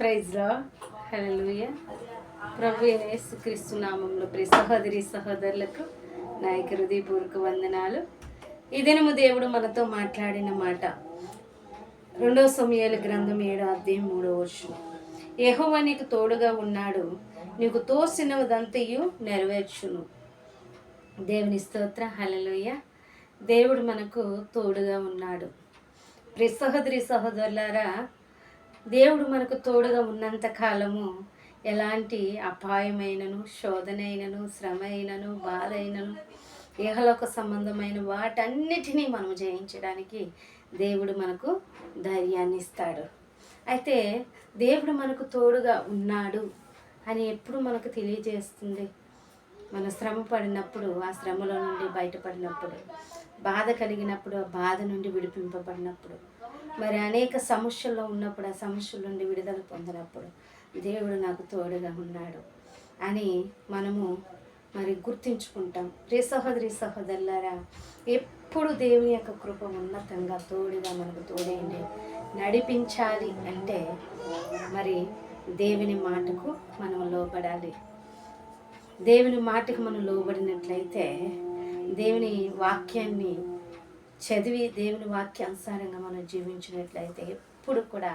ప్రైజ్లో హల్లెలూయ. ప్రభు యేసుక్రీస్తు నామంలో ప్రి సహోదరి సహోదరులకు నాయక హృదయపూర్వక వందనాలు. ఇదేనము దేవుడు మనతో మాట్లాడిన మాట రెండవ సమయాల గ్రంథం ఏడో అధ్యాయం మూడో వర్షం యహోవా నీకు తోడుగా ఉన్నాడు నీకు తోసినదంతయు నెరవేర్చును. దేవుని స్తోత్ర హల్లెలూయ. దేవుడు మనకు తోడుగా ఉన్నాడు. ప్రి సహోదరి సహోదరులారా దేవుడు మనకు తోడుగా ఉన్నంత కాలము ఎలాంటి అపాయమైనను శోధనైనను శ్రమ అయినను బాధ అయినను ఇహలోక సంబంధమైన వాటన్నిటినీ మనం జయించడానికి దేవుడు మనకు ధైర్యాన్ని ఇస్తాడు. అయితే దేవుడు మనకు తోడుగా ఉన్నాడు అని ఎప్పుడు మనకు తెలియజేస్తుంది? మన శ్రమ పడినప్పుడు ఆ శ్రమలో నుండి బయటపడినప్పుడు బాధ కలిగినప్పుడు ఆ బాధ నుండి విడిపింపబడినప్పుడు మరి అనేక సమస్యల్లో ఉన్నప్పుడు ఆ సమస్యల నుండి విడుదల పొందినప్పుడు దేవుడు నాకు తోడుగా ఉన్నాడు అని మనము మరి గుర్తించుకుంటాం. రే సహోదరి సహోదరులారా ఎప్పుడు దేవుని యొక్క కృప ఉన్నతంగా తోడుగా మనకు తోడైంది. నడిపించాలి అంటే మరి దేవుని మాటకు మనం లోబడాలి. దేవుని మాటకు మనం లోబడినట్లయితే దేవుని వాక్యాన్ని చదివి దేవుని వాక్యానుసారంగా మనం జీవించినట్లయితే ఎప్పుడు కూడా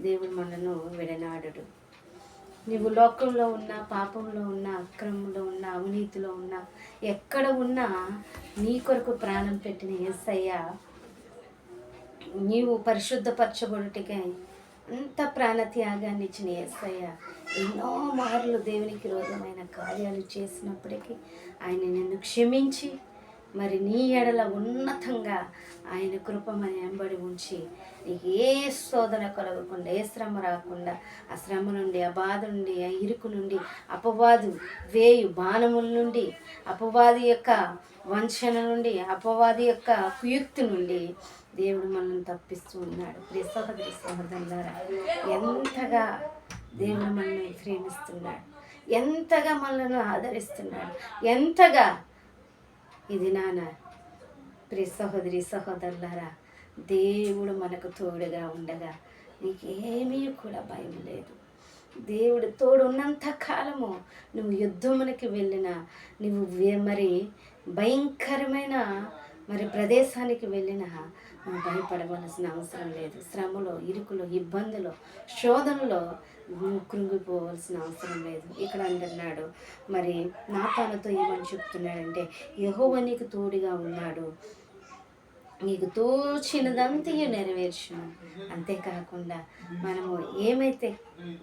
దేవుడు మనను విడనాడడు. నీవు లోకంలో ఉన్న పాపంలో ఉన్న అక్రమంలో ఉన్న అవినీతిలో ఉన్న ఎక్కడ ఉన్నా నీ కొరకు ప్రాణం పెట్టిన యేసయ్య నీవు పరిశుద్ధపరచబడుటికై అంత ప్రాణత్యాగాన్ని ఇచ్చిన యేసయ్య ఎన్నో మార్లు దేవునికి విరోధమైన కార్యాలు చేసినప్పటికీ ఆయన నిన్ను క్షమించి మరి నీ ఎడల ఉన్నతంగా ఆయన కృపమని వెంబడి ఉంచి నీకు ఏ శోధన కలగకుండా ఏ శ్రమ రాకుండా ఆ శ్రమ నుండి ఆ బాధ నుండి ఆ ఇరుకు నుండి అపవాదు వేయు బాణముల నుండి అపవాది యొక్క వంచన నుండి అపవాది యొక్క కుయుక్తి నుండి దేవుడు మనల్ని తప్పిస్తూ ఉన్నాడు. ప్రియ సహోదరి ద్వారా ఎంతగా దేవుడు మనల్ని ప్రేమిస్తున్నాడు ఎంతగా మనల్ని ఆదరిస్తున్నాడు ఎంతగా ఇది నాన్న ప్రియ సహోదరి సహోదరులారా దేవుడు మనకు తోడుగా ఉండగా నీకేమీ కూడా భయం లేదు. దేవుడు తోడున్నంత కాలము నువ్వు యుద్ధమునికి వెళ్ళిన నువ్వు వే- మరి భయంకరమైన మరి ప్రదేశానికి వెళ్ళిన భయపడవలసిన అవసరం లేదు. శ్రమలో ఇరుకులో ఇబ్బందులో శోధనలో కృంగిపోవలసిన అవసరం లేదు. ఇక్కడ అంటున్నాడు మరి నాతానతో ఏమని చెప్తున్నాడంటే యహోవ నీకు తోడుగా ఉన్నాడు. నీకు తోచినదంతయు నెరవేర్చును. అంతేకాకుండా మనము ఏమైతే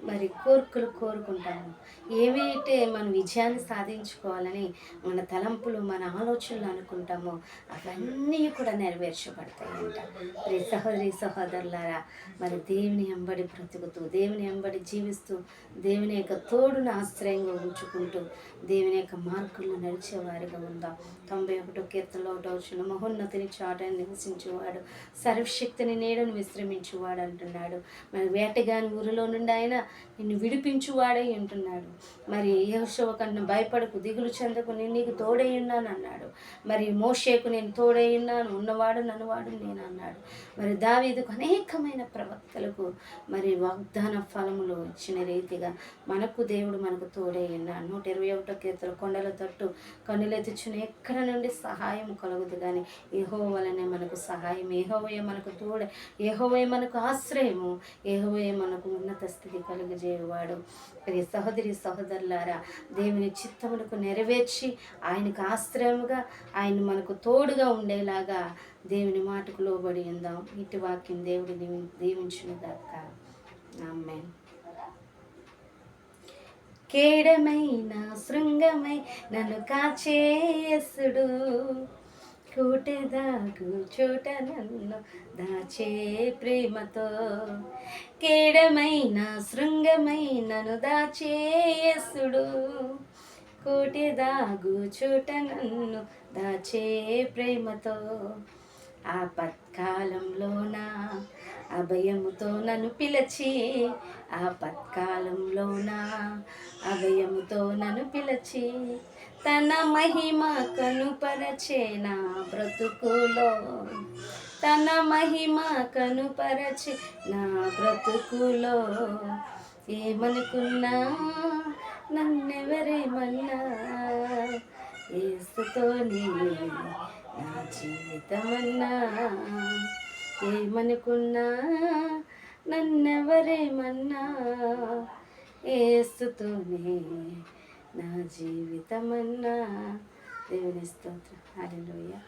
మరి కోరికలు కోరుకుంటామో ఏమైతే మన విజయాన్ని సాధించుకోవాలని మన తలంపులు మన ఆలోచనలు అనుకుంటామో అవన్నీ కూడా నెరవేర్చబడతాయంట. ప్రియ సహోదరి సహోదరులారా మరి దేవుని ఎంబడి బ్రతుకుతూ దేవుని ఎంబడి జీవిస్తూ దేవుని యొక్క తోడును ఆశ్రయంగా ఉంచుకుంటూ దేవుని యొక్క మార్కుల్లో నడిచేవారిగా ఉందాం. తొంభై ఒకటో కీర్తనలో ఒకటో వచ్చిన మహోన్నతిని చాటని నివసించువాడు. సర్వశక్తిని నీడను విశ్రమించువాడు అంటున్నాడు. మరి వేటగాని ఊరిలో నుండి ఆయన నిన్ను విడిపించువాడై ఉంటున్నాడు. మరి యహోషవ కన్నా భయపడకు దిగులు చెందకు నేను నీకు తోడై ఉన్నాను అన్నాడు. మరి మోషేకు నేను తోడై ఉన్నాను ఉన్నవాడు నన్నవాడు నేను అన్నాడు. మరి దావీదుకు అనేకమైన ప్రవక్తలకు మరి వాగ్దాన ఫలములు ఇచ్చిన రీతిగా మనకు దేవుడు మనకు తోడై ఉన్నాడు. నూట ఇరవై ఒకటో కీర్తన కొండల తట్టు కన్నులెత్తుచున్న ఎక్కడ నుండి సహాయం కలుగుదు కానీ ఏహో వలనే మనకు సహాయం ఏహోవే మనకు తోడ ఏహోవే మనకు ఆశ్రయము ఏహోవే మనకు ఉన్నత స్థితి కలుగజేయవాడు. ప్రియ సహోదరి సహోదరులారా దేవుని చిత్తములకు నెరవేర్చి ఆయనకు ఆశ్రయముగా ఆయన మనకు తోడుగా ఉండేలాగా దేవుని మాటకు లోబడి ఉందాం. ఇటు వాక్యం దేవుడి దీవించిన దాకా ఆమె కేడమైన శృంగమై నన్ను కాచేసుడు. కూటెదాగు చోట నన్ను దాచే ప్రేమతో. కేడమైన శృంగమైనను నన్ను దాచేసుడు కోటెదాగు చోట నన్ను దాచే ప్రేమతో. ఆపత్కాలంలోన అభయముతో నన్ను పిలచి. ఆపత్కాలంలోన అభయముతో నన్ను పిలచి. తన మహిమ కనుపరచే నా బ్రతుకులో? తన మహిమ కనుపరచే నా బ్రతుకులో? ఏమనుకున్నా? నన్నెవరేమన్నా? ఏసుతోనే నా జీవితమన్నా? ఏమనుకున్నా? నన్నెవరేమన్నా? ఏసుతోనే నా జీవితమన్నా దేవుని స్తోత్రం. హల్లెలూయా